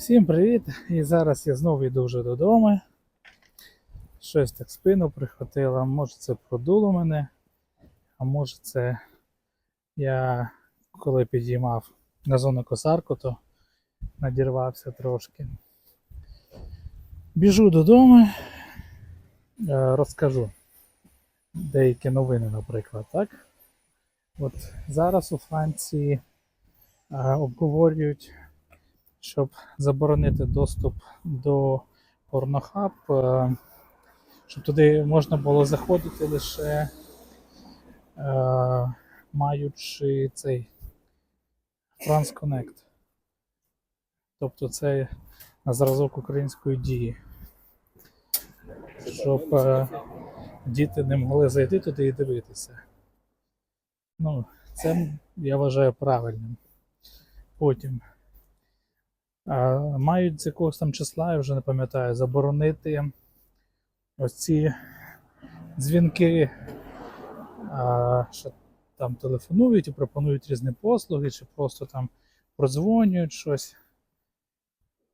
Всім привіт! І зараз я знову йду вже додому. Щось так спину прихватило. Може це продуло мене, а може це я коли підіймав на косарку, то надірвався трошки. Біжу додому, е, розкажу деякі новини, наприклад, так? От зараз у Франції е, обговорюють щоб заборонити доступ до порнохаб, е, щоб туди можна було заходити лише е, маючи цей France Connect. Тобто це на зразок української дії. Щоб е, діти не могли зайти туди і дивитися. Ну, це я вважаю правильним. Потім. Мають з якогось там числа, я вже не пам'ятаю, заборонити ось ці дзвінки, що там телефонують і пропонують різні послуги, чи просто там продзвонюють щось.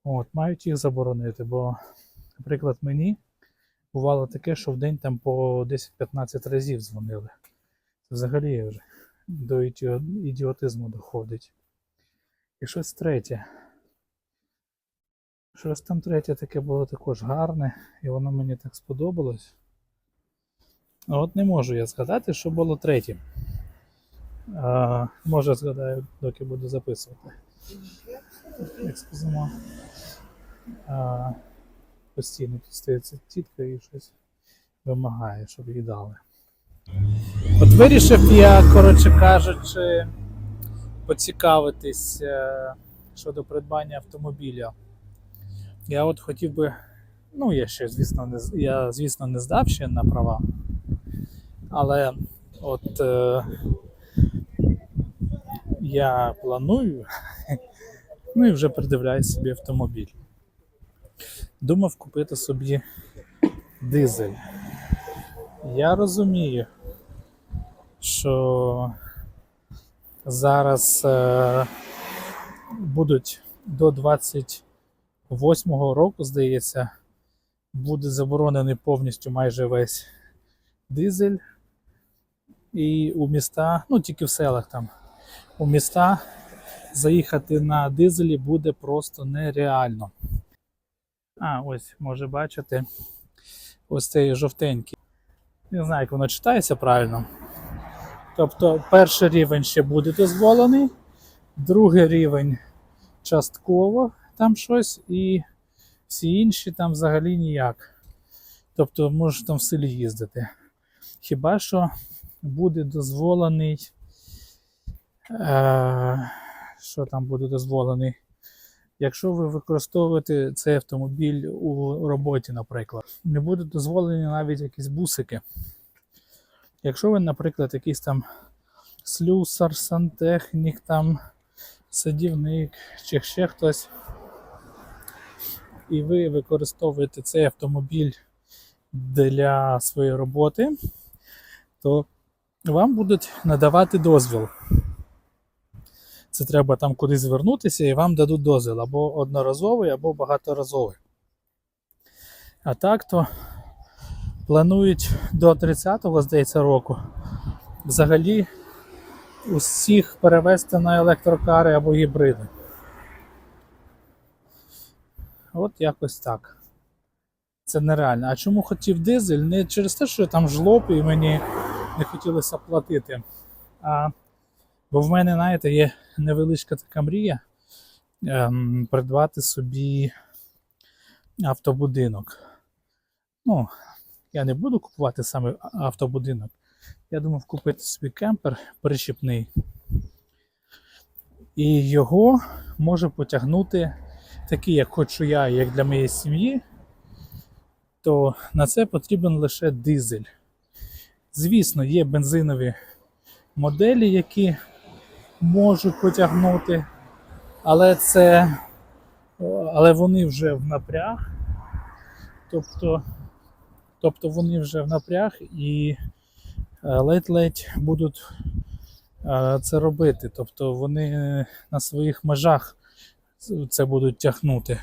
От, мають їх заборонити, бо, наприклад, мені бувало таке, що в день там по 10-15 разів дзвонили. Це взагалі вже до ідіотизму доходить. І щось третє. Щось там третє таке було також гарне, і воно мені так сподобалось. От не можу я згадати, що було третім. А, може згадаю, доки буду записувати. Сказано. А, постійно тут стається тітка і щось вимагає, щоб їй дали. От вирішив я, коротше кажучи, поцікавитись е, щодо придбання автомобіля. Я от хотів би. Ну, я ще, звісно, не, я, звісно, не здав ще на права. Але от е, я планую, ну і вже придивляю собі автомобіль. Думав купити собі дизель. Я розумію, що зараз е, будуть до 20 восьмого року, здається, буде заборонений повністю майже весь дизель. І у міста, ну тільки в селах там, у міста заїхати на дизелі буде просто нереально. А, ось, може бачити, ось цей жовтенький. Не знаю, як воно читається правильно. Тобто, перший рівень ще буде дозволений, другий рівень частково там щось, і всі інші там взагалі ніяк. Тобто можеш там в селі їздити. Хіба що буде дозволений. Е, що там буде дозволений? Якщо ви використовуєте цей автомобіль у роботі, наприклад, не будуть дозволені навіть якісь бусики. Якщо ви, наприклад, якийсь там слюсар, сантехнік, там садівник чи ще хтось, і ви використовуєте цей автомобіль для своєї роботи, то вам будуть надавати дозвіл. Це треба там кудись звернутися і вам дадуть дозвіл або одноразовий, або багаторазовий. А так то планують до 30-го, здається, року взагалі усіх перевести на електрокари або гібриди. От якось так. Це нереально. А чому хотів дизель? Не через те, що я там жлоб і мені не хотілося платити. А, бо в мене, знаєте, є невеличка така мрія ем, придбати собі автобудинок. Ну, я не буду купувати саме автобудинок. Я думав купити собі кемпер прищіпний. І його може потягнути такий, як хочу я, як для моєї сім'ї, то на це потрібен лише дизель. Звісно, є бензинові моделі, які можуть потягнути, але це але вони вже в напряг. Тобто, тобто вони вже в напряг і е, ледь-ледь будуть е, це робити. Тобто вони на своїх межах це будуть тягнути.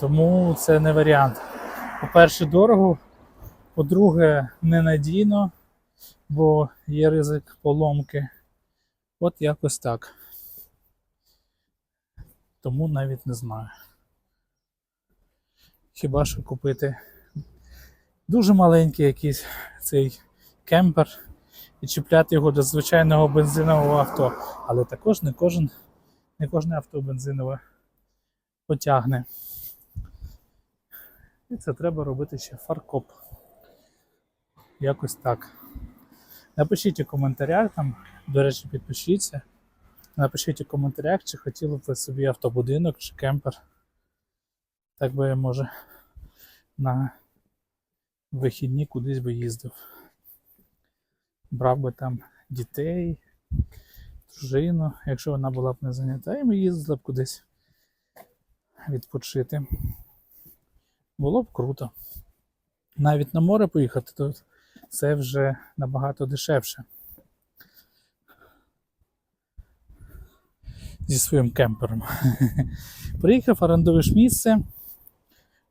Тому це не варіант. По-перше, дорого, по-друге, ненадійно, бо є ризик поломки. От якось так. Тому навіть не знаю. Хіба що купити дуже маленький якийсь цей кемпер і чіпляти його до звичайного бензинового авто. Але також не кожен, не кожне авто бензинове потягне. І це треба робити ще фаркоп. Якось так. Напишіть у коментарях там, до речі, підпишіться. Напишіть у коментарях, чи хотіли б ви собі автобудинок чи кемпер. Так би я може на вихідні кудись би їздив. Брав би там дітей, дружину, якщо вона була б не зайнята, і ми їздили б кудись відпочити. Було б круто. Навіть на море поїхати, то це вже набагато дешевше. Зі своїм кемпером. Приїхав, орендуєш місце,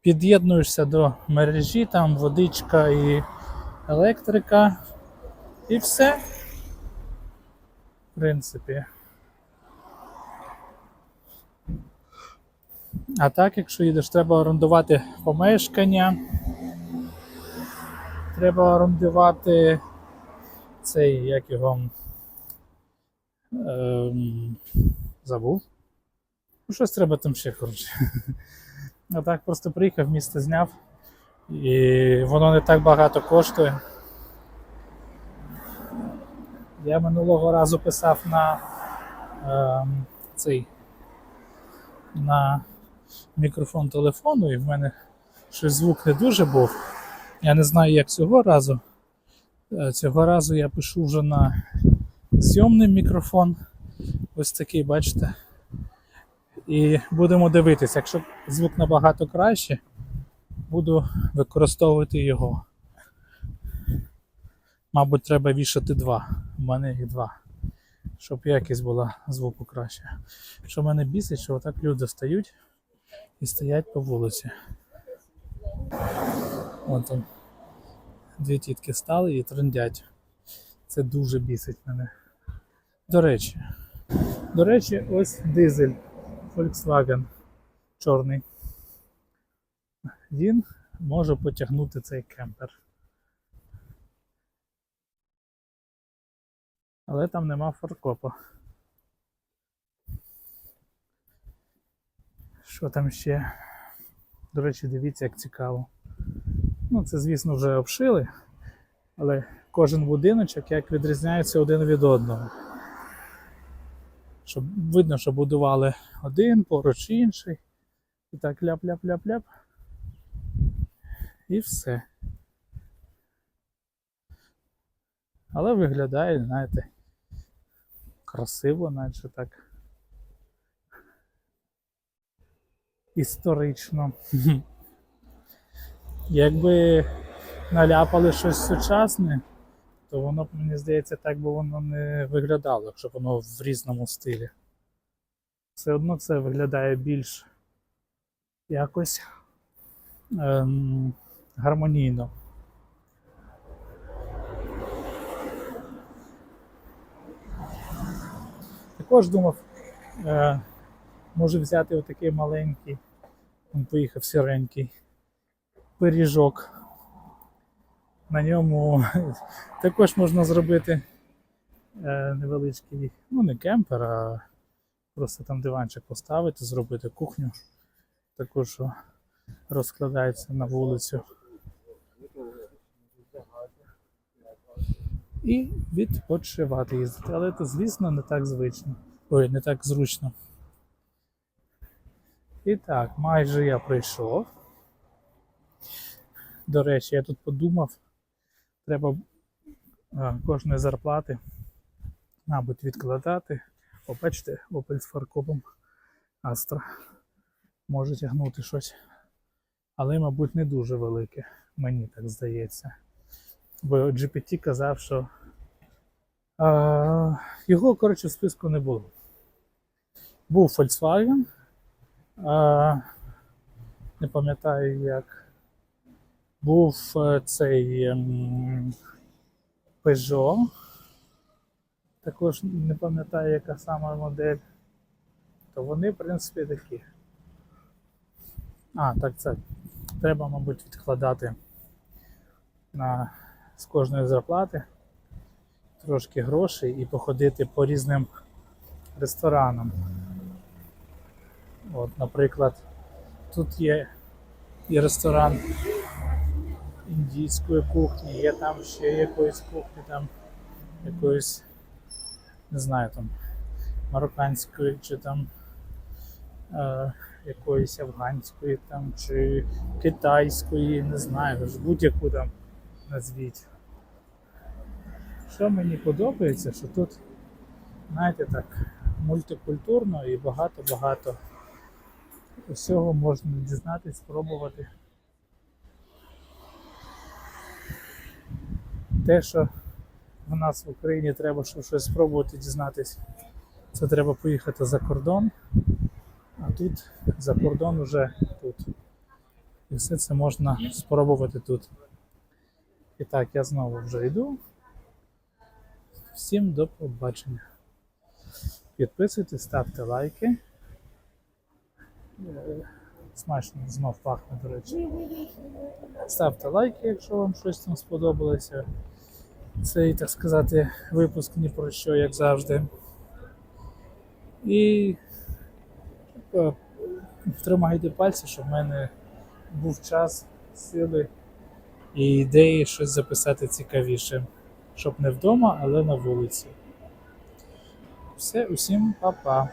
під'єднуєшся до мережі, там водичка і електрика, і все. В принципі. А так, якщо їдеш, треба орендувати помешкання. Треба орендувати цей, як його. Ем, забув. Ну, щось треба там ще, коротше. А так просто приїхав, місце зняв. І воно не так багато коштує. Я минулого разу писав на ем, цей на мікрофон телефону, і в мене щось звук не дуже був. Я не знаю, як цього разу. Е, Цього разу я пишу вже на зйомний мікрофон. Ось такий, бачите. І будемо дивитися, якщо звук набагато краще, буду використовувати його. Мабуть, треба вішати два. У мене їх два. Щоб якість була звуку краще. Що мене бісить, що отак люди стають і стоять по вулиці. От там. Дві тітки стали і трендять. Це дуже бісить мене. До речі. До речі, ось дизель Volkswagen чорний. Він може потягнути цей кемпер. Але там нема фаркопа. Що там ще? До речі, дивіться, як цікаво. Ну, це, звісно, вже обшили, але кожен будиночок як відрізняється один від одного. Щоб видно, що будували один, поруч інший. І так ляп-ляп-ляп-ляп. І все. Але виглядає, знаєте, красиво, наче так. Історично. Якби наляпали щось сучасне, то воно б, мені здається, так би воно не виглядало, якщо воно в різному стилі. Все одно це виглядає більш якось ем, гармонійно. Також думав, е, може взяти отакий маленький, він поїхав сіренький пиріжок. На ньому також можна зробити е, невеличкий, ну не кемпер, а просто там диванчик поставити, зробити кухню, таку, що розкладається на вулицю. І відпочивати їздити. Але це, звісно, не так звично. Ой, не так зручно. І так, майже я прийшов. До речі, я тут подумав, треба е, кожної зарплати, мабуть, відкладати. О, бачите, Opel з фаркопом Astra може тягнути щось. Але, мабуть, не дуже велике, мені так здається. Бо GPT казав, що а, його, коротше, в списку не було. Був Volkswagen. Е, не пам'ятаю як. Був е, цей ем, Peugeot. Також не пам'ятаю, яка сама модель. То вони, в принципі, такі. А, так це. Треба, мабуть, відкладати на, з кожної зарплати трошки грошей і походити по різним ресторанам. От, наприклад, тут є і ресторан індійської кухні, є там ще якоїсь кухні, там якоїсь, не знаю, там марокканської чи там е, якоїсь афганської там, чи китайської, не знаю, будь-яку там назвіть. Що мені подобається, що тут, знаєте, так, мультикультурно і багато-багато усього можна дізнатись, спробувати. Те, що в нас в Україні треба, щоб щось спробувати дізнатись, це треба поїхати за кордон, а тут за кордон вже тут. І все це можна спробувати тут. І так, я знову вже йду. Всім до побачення. Підписуйтесь, ставте лайки. Смачно знов пахне, до речі. Ставте лайки, якщо вам щось там сподобалося. Цей, так сказати, випуск ні про що, як завжди. І е, тримайте пальці, щоб в мене був час, сили і ідеї щось записати цікавіше. Щоб не вдома, але на вулиці. Все, усім па-па.